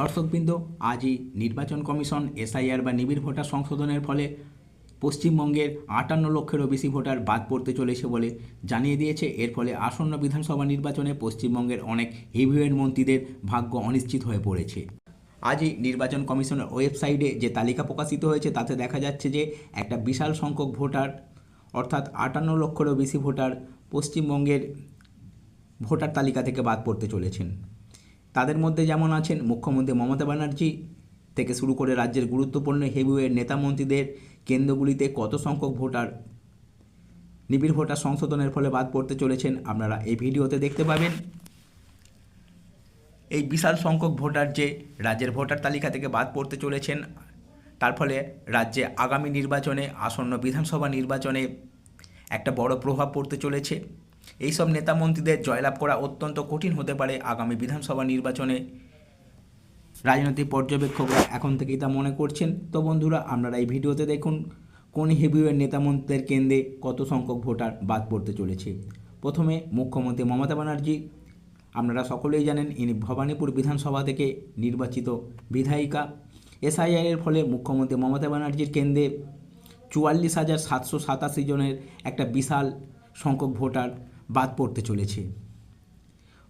দর্শকবৃন্দ, আজই নির্বাচন কমিশন, এসআইআর বা নিবিড় ভোটার সংশোধনের ফলে পশ্চিমবঙ্গের আটান্ন লক্ষেরও বেশি ভোটার বাদ পড়তে চলেছে বলে জানিয়ে দিয়েছে। এর ফলে আসন্ন বিধানসভা নির্বাচনে পশ্চিমবঙ্গের অনেক হেভিওয়েট মন্ত্রীদের ভাগ্য অনিশ্চিত হয়ে পড়েছে। আজই নির্বাচন কমিশনের ওয়েবসাইটে যে তালিকা প্রকাশিত হয়েছে, তাতে দেখা যাচ্ছে যে একটা বিশাল সংখ্যক ভোটার, অর্থাৎ আটান্ন লক্ষেরও বেশি ভোটার পশ্চিমবঙ্গের ভোটার তালিকা থেকে বাদ পড়তে চলেছেন। তাদের মধ্যে যেমন আছেন মুখ্যমন্ত্রী মমতা ব্যানার্জি থেকে শুরু করে রাজ্যের গুরুত্বপূর্ণ হেভিওয়েট নেতামন্ত্রীদের কেন্দ্রগুলিতে কত সংখ্যক ভোটার নিবিড় ভোটার সংশোধনের ফলে বাদ পড়তে চলেছেন আপনারা এই ভিডিওতে দেখতে পাবেন। এই বিশাল সংখ্যক ভোটার যে রাজ্যের ভোটার তালিকা থেকে বাদ পড়তে চলেছেন, তার ফলে রাজ্যে আগামী নির্বাচনে, আসন্ন বিধানসভা নির্বাচনে একটা বড় প্রভাব পড়তে চলেছে। এইসব নেতা মন্ত্রীদের জয়লাভ করা অত্যন্ত কঠিন হতে পারে আগামী বিধানসভা নির্বাচনে। রাজনৈতিক পর্যবেক্ষকরা এখন থেকেই তা মনে করছেন। তো বন্ধুরা, আপনারা এই ভিডিওতে দেখুন, কোন হেভিওয়ের নেতা মন্ত্রীদের কেন্দ্রে কত সংখ্যক ভোটার বাদ পড়তে চলেছে। প্রথমে মুখ্যমন্ত্রী মমতা ব্যানার্জি। আপনারা সকলেই জানেন, ইনি ভবানীপুর বিধানসভা থেকে নির্বাচিত বিধায়িকা। এসআইআর ফলে মুখ্যমন্ত্রী মমতা ব্যানার্জির কেন্দ্রে চুয়াল্লিশ হাজার সাতশো সাতাশি জনের একটা বিশাল সংখ্যক ভোটার বাদ পড়তে চলেছে।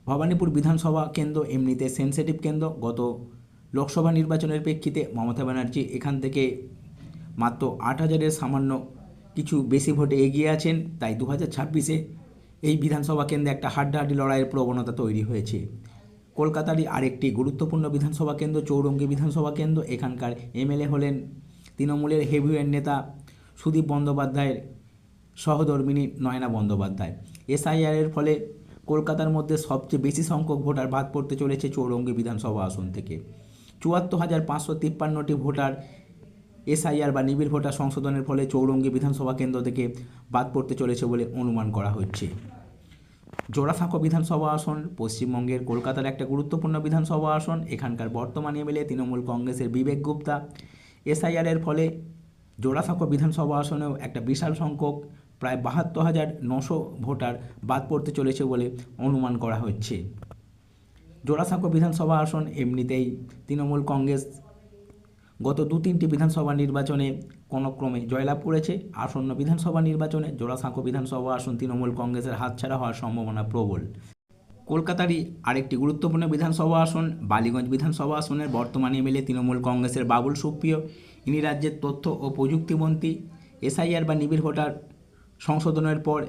ভবানীপুর বিধানসভা কেন্দ্র এমনিতে সেন্সিটিভ কেন্দ্র। গত লোকসভা নির্বাচনের প্রেক্ষিতে মমতা ব্যানার্জি এখান থেকে মাত্র আট হাজারের সামান্য কিছু বেশি ভোটে এগিয়ে আছেন। তাই দু হাজার ছাব্বিশে এই বিধানসভা কেন্দ্রে একটা হাড্ডাহাড্ডি লড়াইয়ের প্রবণতা তৈরি হয়েছে। কলকাতারই আরেকটি গুরুত্বপূর্ণ বিধানসভা কেন্দ্র, চৌরঙ্গী বিধানসভা কেন্দ্র। এখানকার এমএলএ হলেন তৃণমূলের হেভিওয়েট নেতা সুদীপ বন্দ্যোপাধ্যায়ের সহধর্মিনী নয়না বন্দ্যোপাধ্যায়। এসআইআরের ফলে কলকাতার মধ্যে সবচেয়ে বেশি সংখ্যক ভোটার বাদ পড়তে চলেছে চৌরঙ্গী বিধানসভা আসন থেকে। চুয়াত্তর হাজার পাঁচশো তিপ্পান্নটি ভোটার এসআইআর বা নিবিড় ভোটার সংশোধনের ফলে চৌরঙ্গী বিধানসভা কেন্দ্র থেকে বাদ পড়তে চলেছে বলে অনুমান করা হচ্ছে। জোড়াসাঁকো বিধানসভা আসন, পশ্চিমবঙ্গের কলকাতার একটা গুরুত্বপূর্ণ বিধানসভা আসন, এখানকার বর্তমান এমএলএ তৃণমূল কংগ্রেসের বিবেক গুপ্তা। এসআইআরের ফলে জোড়াসাঁকো বিধানসভা আসনেও একটা বিশাল সংখ্যক প্রায় বাহাত্তর হাজার নশো ভোটার বাদ পড়তে চলেছে বলে অনুমান করা হচ্ছে। জোড়াসাঁকো বিধানসভা আসন এমনিতেই তৃণমূল কংগ্রেস গত দু তিনটি বিধানসভা নির্বাচনে কোনো ক্রমে জয়লাভ করেছে। আসন্ন বিধানসভা নির্বাচনে জোড়াসাঁকো বিধানসভা আসন তৃণমূল কংগ্রেসের হাতছাড়া হওয়ার সম্ভাবনা প্রবল। কলকাতারই আরেকটি গুরুত্বপূর্ণ বিধানসভা আসন, বালিগঞ্জ বিধানসভা আসনের বর্তমান এমএলএ তৃণমূল কংগ্রেসের বাবুল সুপ্রিয়। ইনি রাজ্যের তথ্য ও প্রযুক্তিমন্ত্রী এসআইআর বা নিবিড় ভোটার সংশোধনের পর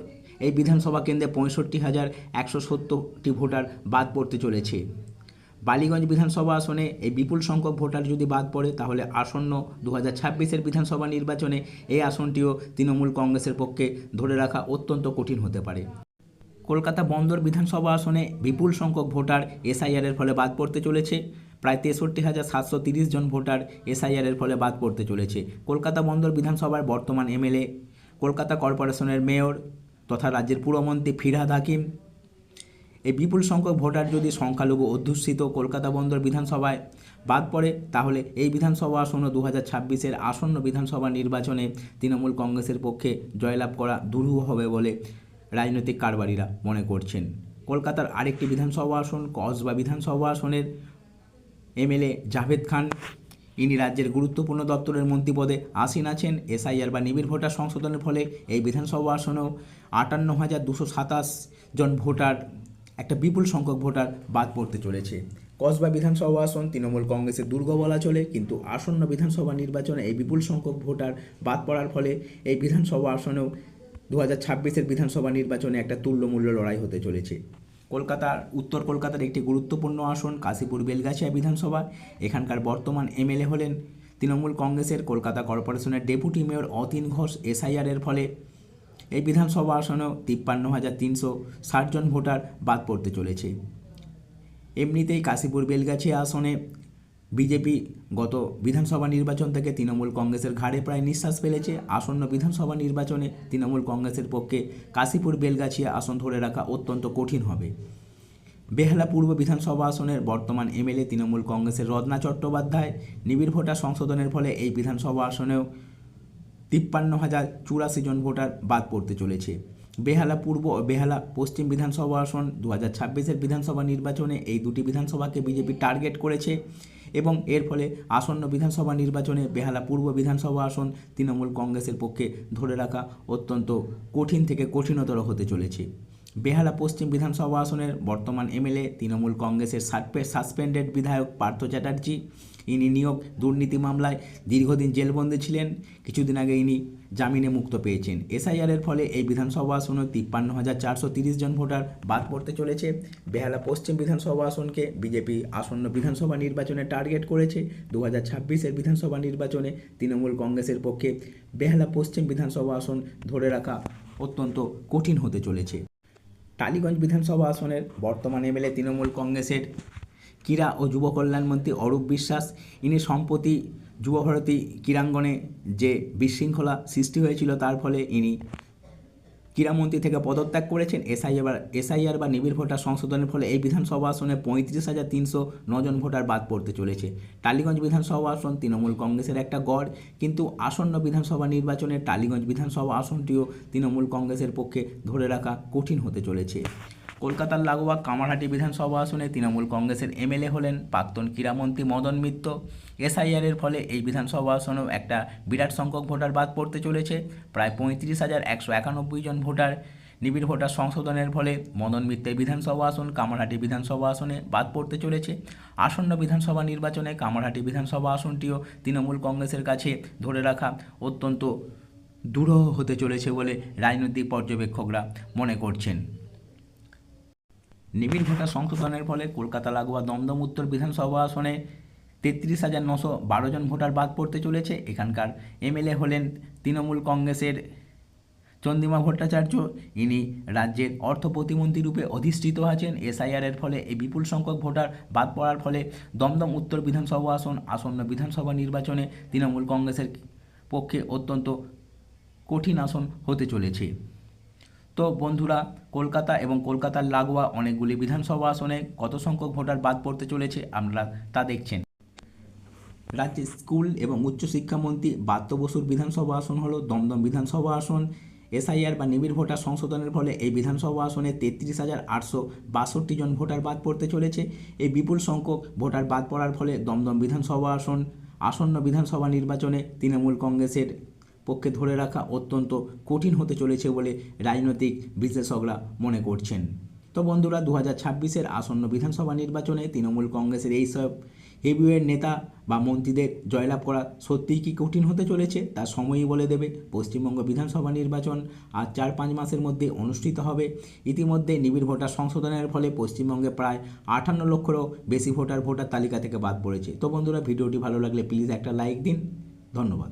এই বিধানসভা কেন্দ্রে পঁয়ষট্টি হাজার একশো সত্তরটি ভোটার বাদ পড়তে চলেছে। বালিগঞ্জ বিধানসভা আসনে এই বিপুল সংখ্যক ভোটার যদি বাদ পড়ে, তাহলে আসন্ন দু হাজার ছাব্বিশের বিধানসভা নির্বাচনে এই আসনটিও তৃণমূল কংগ্রেসের পক্ষে ধরে রাখা অত্যন্ত কঠিন হতে পারে। কলকাতা বন্দর বিধানসভা আসনে বিপুল সংখ্যক ভোটার এসআইআরের ফলে বাদ পড়তে চলেছে। প্রায় তেষট্টি হাজার সাতশো তিরিশ জন ভোটার এসআইআরের ফলে বাদ পড়তে চলেছে। কলকাতা বন্দর বিধানসভার বর্তমান এমএলএ কলকাতা কর্পোরেশনের মেয়র তথা রাজ্যের পুরমন্ত্রী ফিরহাদ হাকিম। এই বিপুল সংখ্যক ভোটার যদি সংখ্যালঘু অধ্যুষিত কলকাতা বন্দর বিধানসভায় বাদ পড়ে, তাহলে এই বিধানসভা আসন্ন দু হাজার ছাব্বিশের আসন্ন বিধানসভা নির্বাচনে তৃণমূল কংগ্রেসের পক্ষে জয়লাভ করা দুরূহ হবে বলে রাজনৈতিক কারবারিরা মনে করছেন। কলকাতার আরেকটি বিধানসভা আসন, কসবা বিধানসভা আসনের এমএলএ জাভেদ খান। ইনি রাজ্যের গুরুত্বপূর্ণ দপ্তরের মন্ত্রী পদে আসীন আছেন। এসআইআর বা নিবিড় ভোটার সংশোধনের ফলে এই বিধানসভা আসনেও আটান্ন হাজার দুশো সাতাশ জন ভোটার, একটা বিপুল সংখ্যক ভোটার বাদ পড়তে চলেছে। কসবা বিধানসভা আসন তৃণমূল কংগ্রেসের দুর্গ বলা চলে, কিন্তু আসন্ন বিধানসভা নির্বাচনে এই বিপুল সংখ্যক ভোটার বাদ পড়ার ফলে এই বিধানসভা আসনেও দু হাজার ছাব্বিশের বিধানসভা নির্বাচনে একটা তুল্যমূল্য লড়াই হতে চলেছে। কলকাতার, উত্তর কলকাতার একটি গুরুত্বপূর্ণ আসন, কাশীপুর বেলগাছিয়া বিধানসভা এখানকার বর্তমান এমএলএ হলেন তৃণমূল কংগ্রেসের কলকাতা কর্পোরেশনের ডেপুটি মেয়র অতীন ঘোষ এসআইআরের ফলে। এই বিধানসভা আসনেও তিপ্পান্ন হাজার তিনশো ষাটজন ভোটার বাদ পড়তে চলেছে। এমনিতেই কাশীপুর বেলগাছিয়া আসনে বিজেপি গত বিধানসভা নির্বাচন থেকে তৃণমূল কংগ্রেসের ঘাড়ে প্রায় নিঃশ্বাস ফেলেছে। আসন্ন বিধানসভা নির্বাচনে তৃণমূল কংগ্রেসের পক্ষে কাশীপুর, বেলগাছিয়া আসন ধরে রাখা অত্যন্ত কঠিন হবে। বেহালা পূর্ব বিধানসভা আসনের বর্তমান এমএলএ তৃণমূল কংগ্রেসের রত্না চট্টোপাধ্যায় নিবিড় ভোটার সংশোধনের ফলে এই বিধানসভা আসনেও তিপ্পান্ন হাজার চুরাশি জন ভোটার বাদ পড়তে চলেছে। বেহালা পূর্ব ও বেহালা পশ্চিম বিধানসভা আসন দু হাজার ছাব্বিশের বিধানসভা নির্বাচনে এই দুটি বিধানসভাকে বিজেপি টার্গেট করেছে। এবং এর ফলে আসন্ন বিধানসভা নির্বাচনে বেহালা পূর্ব বিধানসভা আসন তৃণমূল কংগ্রেসের পক্ষে ধরে রাখা অত্যন্ত কঠিন থেকে কঠিনতর হতে চলেছে। বেহালা পশ্চিম বিধানসভা আসনের বর্তমান এমএলএ, তৃণমূল কংগ্রেসের সাসপেন্ডেড বিধায়ক পার্থ চ্যাটার্জি। ইনি নিয়োগ দুর্নীতি মামলায় দীর্ঘদিন জেলবন্দি ছিলেন। কিছুদিন আগে ইনি জামিনে মুক্ত পেয়েছেন। এসআইআরের ফলে এই বিধানসভা আসনে তিপ্পান্ন হাজার চারশো তিরিশ জন ভোটার বাদ পড়তে চলেছে। বেহালা পশ্চিম বিধানসভা আসনকে বিজেপি আসন্ন বিধানসভা নির্বাচনে টার্গেট করেছে। দু হাজার ছাব্বিশের বিধানসভা নির্বাচনে তৃণমূল কংগ্রেসের পক্ষে বেহালা পশ্চিম বিধানসভা আসন ধরে রাখা অত্যন্ত কঠিন হতে চলেছে। টালিগঞ্জ বিধানসভা আসনের বর্তমান এমএলএ তৃণমূল কংগ্রেসের ক্রীড়া ও যুব কল্যাণমন্ত্রী অরূপ বিশ্বাস। ইনি সম্প্রতি যুবভারতী ক্রীড়াঙ্গনে যে বিশৃঙ্খলা সৃষ্টি হয়েছিল, তার ফলে ইনি ক্রীড়ামন্ত্রী থেকে পদত্যাগ করেছেন। এসআইআর এসআইআর বা নিবিড় ভোটার সংশোধনের ফলে এই বিধানসভা আসনে পঁয়ত্রিশ হাজার তিনশো নজন ভোটার বাদ পড়তে চলেছে। টালিগঞ্জ বিধানসভা আসন তৃণমূল কংগ্রেসের একটা গড়, কিন্তু আসন্ন বিধানসভা নির্বাচনে টালিগঞ্জ বিধানসভা আসনটিও তৃণমূল কংগ্রেসের পক্ষে ধরে রাখা কঠিন হতে চলেছে। কলকাতার লাগোয়া কামারহাটি বিধানসভা আসনে তৃণমূল কংগ্রেসের এমএলএ হলেন প্রাক্তন ক্রীড়ামন্ত্রী মদন মিত্র। এসআইআরের ফলে এই বিধানসভা আসনেও একটা বিরাট সংখ্যক ভোটার বাদ পড়তে চলেছে। প্রায় পঁয়ত্রিশ হাজার একশো একানব্বই জন ভোটার নিবিড় ভোটার সংশোধনের ফলে মদন মিত্রের বিধানসভা আসন কামারহাটি বিধানসভা আসনে বাদ পড়তে চলেছে। আসন্ন বিধানসভা নির্বাচনে কামারহাটি বিধানসভা আসনটিও তৃণমূল কংগ্রেসের কাছে ধরে রাখা অত্যন্ত দূরহ হতে চলেছে বলে রাজনৈতিক পর্যবেক্ষকরা মনে করছেন। নিবিড় ভোটার সংশোধনের ফলে কলকাতা, লাগোয়া, দমদম, উত্তর বিধানসভা আসনে তেত্রিশ হাজার নশো বারো জন ভোটার বাদ পড়তে চলেছে। এখানকার এমএলএ হলেন তৃণমূল কংগ্রেসের চন্দিমা ভট্টাচার্য। ইনি রাজ্যের অর্থ প্রতিমন্ত্রী রূপে অধিষ্ঠিত আছেন। এসআইআরের ফলে এই বিপুল সংখ্যক ভোটার বাদ পড়ার ফলে দমদম, উত্তর বিধানসভা আসন, আসন্ন বিধানসভা নির্বাচনে তৃণমূল কংগ্রেসের পক্ষে অত্যন্ত কঠিন আসন হতে চলেছে। তো বন্ধুরা কলকাতা এবং কলকাতার লাগোয়া অনেকগুলি বিধানসভা আসনে কত সংখ্যক ভোটার বাদ পড়তে চলেছে আপনারা তা দেখছেন। রাজ্যের স্কুল এবং উচ্চশিক্ষামন্ত্রী বাত্য বসুর বিধানসভা আসন হলো দমদম বিধানসভা আসন। এসআইআর বা নিবিড় ভোটার সংশোধনের ফলে এই বিধানসভা আসনে তেত্রিশ হাজার আটশো বাষট্টি জন ভোটার বাদ পড়তে চলেছে। এই বিপুল সংখ্যক ভোটার বাদ পড়ার ফলে দমদম বিধানসভা আসন, আসন্ন বিধানসভা নির্বাচনে তৃণমূল কংগ্রেসের পক্ষে ধরে রাখা অত্যন্ত কঠিন হতে চলেছে বলে রাজনৈতিক বিশেষজ্ঞরা মনে করছেন। তো বন্ধুরা দু হাজার ছাব্বিশের আসন্ন বিধানসভা নির্বাচনে তৃণমূল কংগ্রেসের এইসব হেভিওয়েট নেতা বা মন্ত্রীদের জয়লাভ করা সত্যিই কি কঠিন হতে চলেছে তা সময়ই বলে দেবে। পশ্চিমবঙ্গ বিধানসভা নির্বাচন আর চার পাঁচ মাসের মধ্যে অনুষ্ঠিত হবে। ইতিমধ্যে নিবিড় ভোটার সংশোধনের ফলে পশ্চিমবঙ্গে প্রায় আটান্ন লক্ষেরও বেশি ভোটার ভোটার তালিকা থেকে বাদ পড়েছে। তো বন্ধুরা, ভিডিওটি ভালো লাগলে প্লিজ একটা লাইক দিন। ধন্যবাদ।